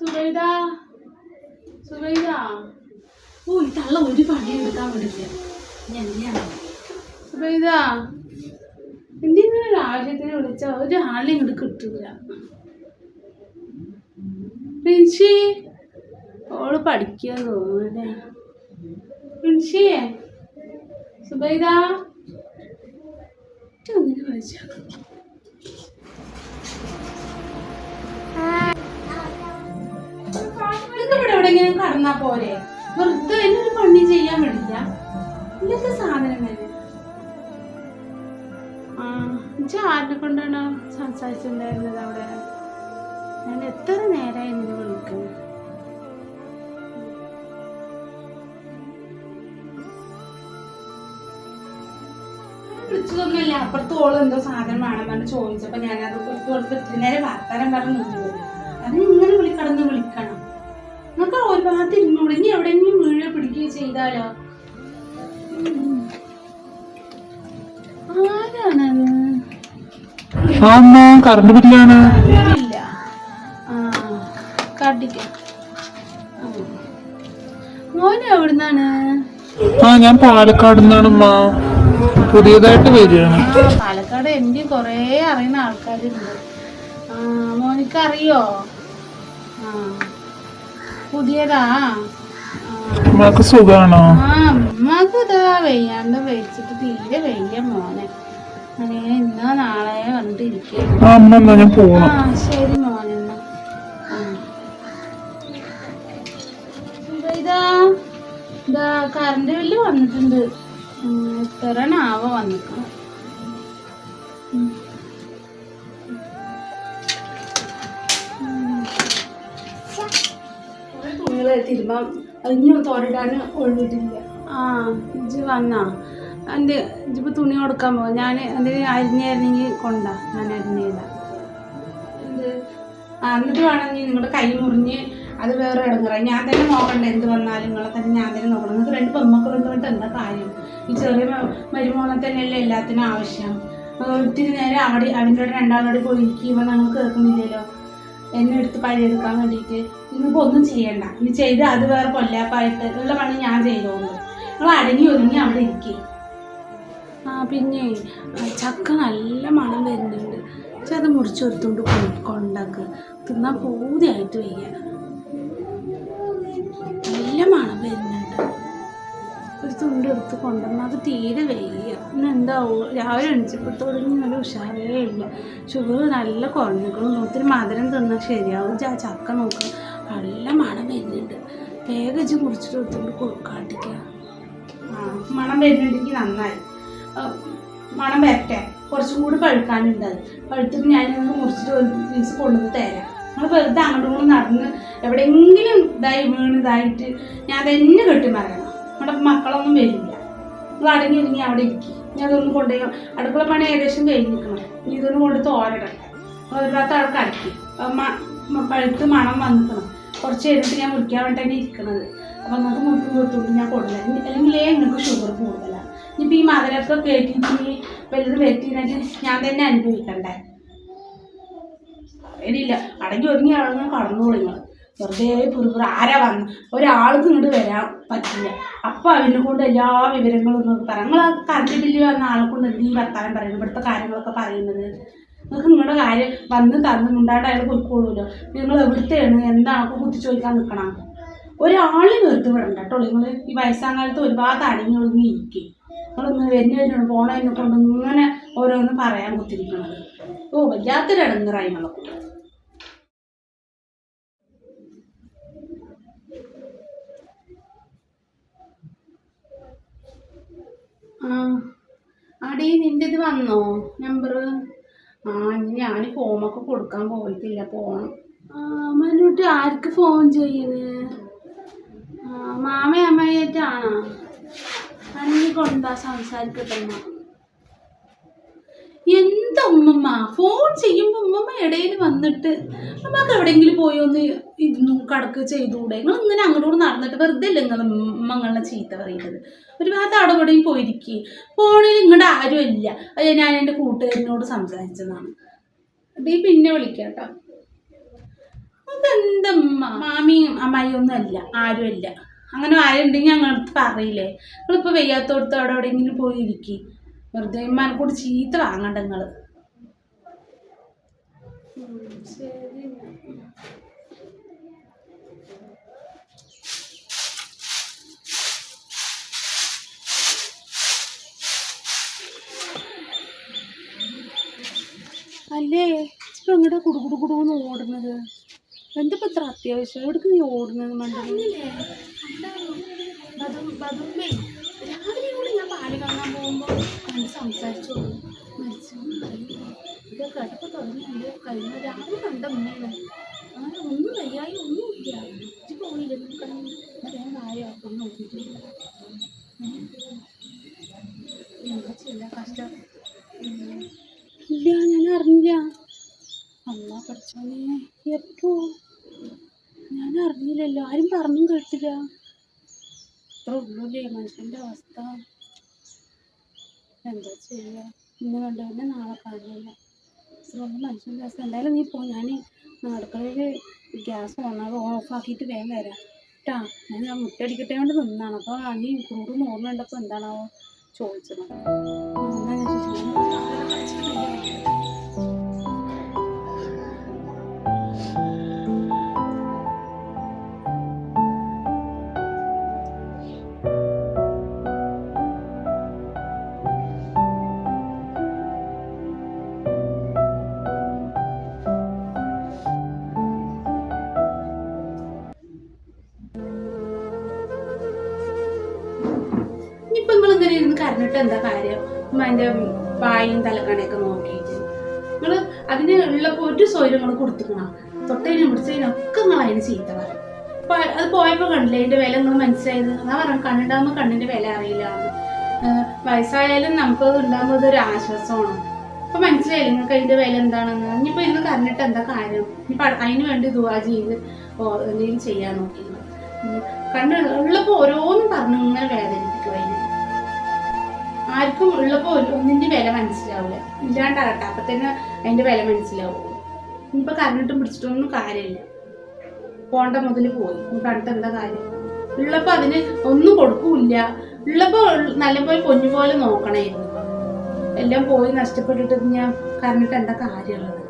സുബൈദ സുബൈദ. ഓ ഈ തള്ള ഒരു പണി എടുക്കാൻ വേണ്ടില്ല ഞാൻ എന്തിനാണ് സുബൈദ എന്തിനാ ഒരു ആവശ്യത്തിന് വിളിച്ച? ഒരു ആളെ ഇങ്ങോട്ട് കിട്ടില്ല റിൻഷി ഓൾ പഠിക്കുക തോന്നുന്നല്ലേ റിൻഷിയെ സുബൈദ. ഒന്നിനെ വിളിച്ചാ എവിടെയെങ്കിലും കടന്നാ പോരെ? വെറുതെ എന്നൊരു പണി ചെയ്യാൻ വേണ്ടില്ല ഇന്നത്തെ സാധനം തന്നെ. ആ ആരിനെ കൊണ്ടാണ് സംസാരിച്ചിട്ടുണ്ടായിരുന്നത് അവിടെ? ഞാൻ എത്ര നേരമായി നിന്നെ വിളിക്കുന്നു. വിളിച്ചതൊന്നുമില്ല അപ്പുറത്തോളം എന്തോ സാധനം വേണം പറഞ്ഞ് ചോദിച്ചപ്പോ ഞാനത് കൊടുത്ത് കൊടുത്ത് ഇത്തിരി നേരം വർത്താനം പറഞ്ഞ് അത് ഇങ്ങനെ വിളിക്കടന്ന് വിളിക്കണം ഒരു ഭാഗത്ത് ഇരുന്നൂടെ ഇനി എവിടെയെങ്കിലും വീഴ പിടിക്കുകയോ ചെയ്താലോ? ആരാണത്? ആ അമ്മ കറണ്ട് ബില്ലാണ് ഇല്ല. മോനെ എവിടുന്നാണ്? ആ ഞാൻ പാലക്കാട് പുതിയതായിട്ട് വരികയാണ്. പാലക്കാട് എന്റെ കൊറേ അറിയുന്ന ആൾക്കാരുണ്ട്. മോനിക്കറിയോ? മോനിക്ക് അറിയോ ആ. പുതിയതാ? ആ. അമ്മയ്ക്ക് സുഖാണോ? ആ അമ്മയ്ക്ക് ഇതാ വെയ്യാണ്ട് വെച്ചിട്ട് തീരെ വെയ്യ മോനെ. അങ്ങനെ ഇന്നോ നാളെ വന്നിട്ട് ആ അമ്മ എന്നാ ഞാൻ ആ ശരി മോനെ. ഇതാ? ഇതാ കറണ്ട് ബില്ല് വന്നിട്ടുണ്ട്. ഉം, എത്രണ്ണാവോ വന്നിക്കണം തിരുമ്പാൻ ഇനി തോരിടാൻ ഒഴിവിട്ടില്ല ആ ഇജ് വന്നാ. എന്റെ ഇജ്ജിപ്പോൾ തുണി കൊടുക്കാൻ പോകും ഞാൻ എന്തെങ്കിലും അരിഞ്ഞായിരുന്നെങ്കിൽ കൊണ്ടാ. ഞാൻ അരിഞ്ഞില്ല ആ എന്നിട്ട് വേണമെങ്കിൽ നിങ്ങളുടെ കൈ മുറിഞ്ഞ് അത് വേറെ ഇടങ്ങറായി. ഞാൻ തന്നെ നോക്കണ്ട എന്ത് വന്നാലും നിങ്ങളെ തന്നെ ഞാൻ തന്നെ നോക്കണം. നിങ്ങൾക്ക് രണ്ട് പെമ്മക്കളും കൊണ്ട് എന്താ കാര്യം? ഈ ചെറിയ മരുമോളെ തന്നെയല്ലേ എല്ലാത്തിനും ആവശ്യം. ഒത്തിരി നേരം അവിടെ അവന്റെ കൂടെ രണ്ടാളോട് പോയി ഇരിക്കുമ്പോൾ നിങ്ങൾ കേൾക്കുന്നില്ലല്ലോ. എന്നെ എടുത്ത് പണിയെടുക്കാൻ വേണ്ടിയിട്ട് നിങ്ങൾക്ക് ഒന്നും ചെയ്യണ്ട. ഇനി ചെയ്ത് അത് വേറെ കൊല്ലാപ്പായിട്ട് ഉള്ള പണി ഞാൻ ചെയ്തോളൂ. നിങ്ങൾ അടങ്ങി ഒതുങ്ങി അവിടെ ഇരിക്കേ. ആ പിന്നെ ചക്ക നല്ല മണം വരുന്നുണ്ട്. പക്ഷെ അത് മുറിച്ചെടുത്തോണ്ട് കൊണ്ടാക്ക്. തിന്നാൻ പൂതിയായിട്ട് വയ്യ. ഒരു തുണ്ട് എടുത്ത് കൊണ്ടുവന്നാൽ അത് തീരെ വയ്യ. ഇന്നെന്താവോ രാവിലെ എണിച്ചപ്പോൾ തുടങ്ങി നല്ല ഉഷാറേ ഇല്ല. ഷുഗർ നല്ല കുറഞ്ഞിക്കണം ഒത്തിരി മധുരം തിന്നാൽ ശരിയാവും. ചാ ചക്ക നോക്കുക നല്ല മണം വരുന്നുണ്ട്. വേഗം കുറിച്ചിട്ട് എടുത്തോണ്ട് കൊടുക്കാട്ടിക്കുക ആ മണം വരുന്നുണ്ടെങ്കിൽ നന്നായി. മണം വരട്ടെ. കുറച്ചും കൂടി പഴുക്കാനുണ്ട് അത്. പഴുത്തിട്ട് നിങ്ങൾക്ക് മുറിച്ചിട്ട് പീസ് തരാം. നിങ്ങൾ വെറുതെ അങ്ങോട്ടും നടന്ന് എവിടെയെങ്കിലും ഇതായി വീണ് ഇതായിട്ട് ഞാൻ തന്നെ കെട്ടി മറയണം നമ്മുടെ മക്കളൊന്നും വരില്ല. നിങ്ങൾ അടങ്ങി ഒരുങ്ങി അവിടെ ഇരിക്കും. ഞാൻ അതൊന്നും കൊണ്ടുപോയി അടുക്കള പണി ഏകദേശം കഴിഞ്ഞിരിക്കണം. ഇനി ഇതൊന്നും കൊണ്ട് അപ്പോൾ ഒരു ഭാഗത്ത് അവിടെ കടക്കി പഴുത്ത് മണം വന്നിക്കണം. കുറച്ച് കഴിഞ്ഞിട്ട് ഞാൻ മുറിക്കാൻ വേണ്ടിയിട്ടാണ് ഇരിക്കണത്. അപ്പം നിങ്ങൾക്ക് മുറിക്കും കൊടുത്തുകൊണ്ട് ഞാൻ കൊടുക്കില്ല അല്ലെങ്കിൽ നിങ്ങൾക്ക് ഷുഗർ കൂടുതലാണ് ഇനിയിപ്പോൾ ഈ മധുരമൊക്കെ കേട്ടിട്ട് വലുത് വെറ്റിനായിട്ട് ഞാൻ തന്നെ അനുഭവിക്കണ്ടേ? അറിയില്ല അടങ്ങി ഒതുങ്ങി അവിടെ കടന്നോളൂ നിങ്ങൾ വെറുതെ പുറപ്പുറ ആരാ വന്ന്? ഒരാൾക്ക് ഇങ്ങോട്ട് വരാൻ പറ്റില്ല. അപ്പോൾ അവനെ കൊണ്ട് എല്ലാ വിവരങ്ങളും നിങ്ങൾക്ക് പറയാം നിങ്ങൾ കറണ്ട് ബില്ല് വന്ന ആളെ കൊണ്ട് എന്ത് ഈ വർത്താനം പറയുന്നത് ഇവിടുത്തെ കാര്യങ്ങളൊക്കെ പറയുന്നത്. നിങ്ങൾക്ക് നിങ്ങളുടെ കാര്യം വന്ന് തന്ന് മുണ്ടാണ്ട് അയാൾ പോയിക്കോളൂല്ലോ. നിങ്ങൾ എവിടുത്തെയാണ്? എന്താണ് കുത്തി ചോദിക്കാൻ നിൽക്കണം. ഒരാളെ നിർത്തി വിടണ്ട കേട്ടോ. നിങ്ങൾ ഈ വയസ്സാം കാലത്ത് ഒരുപാട് അടങ്ങി ഒതുങ്ങി ഇരിക്കും നിങ്ങളിങ്ങനെ വരുന്നതിനോട് പോണതിനെ കൊണ്ട് ഇങ്ങനെ ഓരോന്ന് പറയാൻ കുത്തിരിക്കണത്. ഓ വല്ലാത്തൊരു ഇടങ്ങറായി നമ്മളെ ആ ആടി നിന്റെ ഇത് വന്നോ? നമ്പർ ആ ഇനി ഞാൻ ഫോമൊക്കെ കൊടുക്കാൻ പോയിട്ടില്ല പോണം. മനുട്ട് ആർക്ക് ഫോൺ ചെയ്യുന്നത് മാമ അമ്മയായിട്ടാണോ അന്നെ കൊണ്ടാ സംസാരിക്കട്ടെമ്മ എന്താ ഉമ്മമ്മ? ഫോൺ ചെയ്യുമ്പോൾ ഉമ്മമ്മ ഇടയിൽ വന്നിട്ട് നമുക്ക് എവിടെയെങ്കിലും പോയി ഒന്ന് ഇരുന്നു കടക്ക് ചെയ്തുകൂടെ നിങ്ങൾ ഇങ്ങനെ അങ്ങോട്ട് നടന്നിട്ട് വെറുതെ അല്ലേ നിങ്ങൾ ഉമ്മങ്ങളെ ചീത്ത പറയുന്നത് ഒരു ഭാഗത്ത് അവിടെ എവിടെയും പോയിരിക്കുക ഫോണിൽ ഇങ്ങോട്ട് ആരും ഇല്ല. അത് ഞാൻ എന്റെ കൂട്ടുകാരനോട് സംസാരിച്ചതാണ്. ഡീ പിന്നെ വിളിക്കാം കേട്ടോ ഇതെന്തമ്മ മാമിയും അമ്മായി ഒന്നും അല്ല. ആരും ഇല്ല. അങ്ങനെ ആരുണ്ടെങ്കിൽ ഞങ്ങളടുത്ത് പറയില്ലേ? നിങ്ങളിപ്പോൾ വെയ്യാത്തോടത്ത് അവിടെ എവിടെയെങ്കിലും പോയി ഇരിക്കി വെറുതെ മനക്കൂടി കൂടി ചീത്ത വാങ്ങണ്ട നിങ്ങൾ അല്ലേ? ഇപ്പൊ എങ്ങടെ കുടുകുടു കുടുന്ന് ഓടുന്നത്? എന്തിപ്പോ ഇത്ര അത്യാവശ്യം? എവിടേക്ക് നീ ഓടുന്നത് മണ്ടേ രാവിലെ കൂടി ഞാൻ പാൽ കാണാൻ പോകുമ്പോ കണ്ട് സംസാരിച്ചു മരിച്ചു. ഇത് കേട്ടപ്പോ തുടങ്ങി എന്റെ കഴിഞ്ഞ രാവിലെ കണ്ട ഉമ്മയാണ് അങ്ങനെ ഒന്നും വയ്യായി ഒന്നുമില്ല ഇത് പോയില്ല കഴിഞ്ഞു വേഗം ചെയ്യാ കഷ്ടം ഇല്ല ഞാൻ അറിഞ്ഞില്ല. അമ്മ പഠിച്ചോനെ. എപ്പോ? ഞാൻ അറിഞ്ഞില്ലല്ലോ. ആരും പറഞ്ഞും കേട്ടില്ല. ഇത്ര ഉള്ളൂല്ലേ മനുഷ്യന്റെ അവസ്ഥ. എന്താ ചെയ്യുക ഇന്ന് കണ്ടവന്നെ നാളെ കാണില്ല ഉള്ളു മനുഷ്യന്റെ എന്തായാലും നീ പോ. ഞാൻ അടുക്കളയിൽ ഗ്യാസ് ഓണാകെ ഓഫാക്കിയിട്ട് വേഗം വരാം. കേട്ടാ ഞാൻ ഞാൻ മുട്ടടിക്കട്ടെ കൊണ്ട് നിന്നാണ്. അപ്പോൾ നീ കൂടും ഓർമ്മ ഉണ്ടപ്പോൾ എന്താണാവോ ചോദിച്ചത്. ആ, എന്നാ ഞാൻ ചോദിച്ചു. ഇങ്ങനെ ഇരുന്ന് കരഞ്ഞിട്ട് എന്താ കാര്യം? അതിന്റെ വായും തലക്കണയൊക്കെ നോക്കിയിട്ട്. നിങ്ങൾ അതിന് ഉള്ള ഒരു സ്വൈര്യങ്ങൾ കൊടുത്തുക്കണം തൊട്ടതിനും പിടിച്ചതിനൊക്കെ നിങ്ങൾ അതിന് ചീത്ത പറയും. അപ്പൊ അത് പോയപ്പോൾ കണ്ടില്ലേ അതിന്റെ വില നിങ്ങൾ മനസ്സിലായത്? എന്നാ പറഞ്ഞു കണ്ണുണ്ടാകുമ്പോൾ കണ്ണിന്റെ വില അറിയില്ല. വയസ്സായാലും നമുക്ക് ഉണ്ടാകുന്നത് ഒരു ആശ്വാസമാണ്. അപ്പൊ മനസ്സിലായില്ലേ നിങ്ങൾക്ക് അതിന്റെ വില എന്താണെന്ന്? ഇനിയിപ്പോ ഇരുന്ന് കരഞ്ഞിട്ട് എന്താ കാര്യം? ഇനിയിപ്പോ അതിന് വേണ്ടി ദുവാ ചെയ്ത് എന്തെങ്കിലും ചെയ്യാൻ നോക്കി ഉം. കണ്ണ് ഉള്ളപ്പോൾ ഓരോന്നും പറഞ്ഞു ഇങ്ങനെ വേദനിപ്പിക്കും അതിന്. ആർക്കും ഉള്ളപ്പോൾ ഒന്നിന്റെ വില മനസ്സിലാവില്ല ഇല്ലാണ്ടാകട്ടെ. അപ്പൊ തന്നെ അതിന്റെ വില മനസ്സിലാവും. ഇനിയിപ്പോ കരഞ്ഞിട്ടും പിടിച്ചിട്ടൊന്നും കാര്യമില്ല. പോണ്ട മുതൽ പോയി. കണ്ടിട്ട് എന്താ കാര്യം? ഉള്ളപ്പോൾ അതിന് ഒന്നും കൊടുക്കൂല ഉള്ളപ്പോൾ നല്ലപോലെ പൊഞ്ഞു പോലെ എല്ലാം പോയി നഷ്ടപ്പെട്ടിട്ട് ഞാൻ കരഞ്ഞിട്ട് എന്താ കാര്യമുള്ളത്?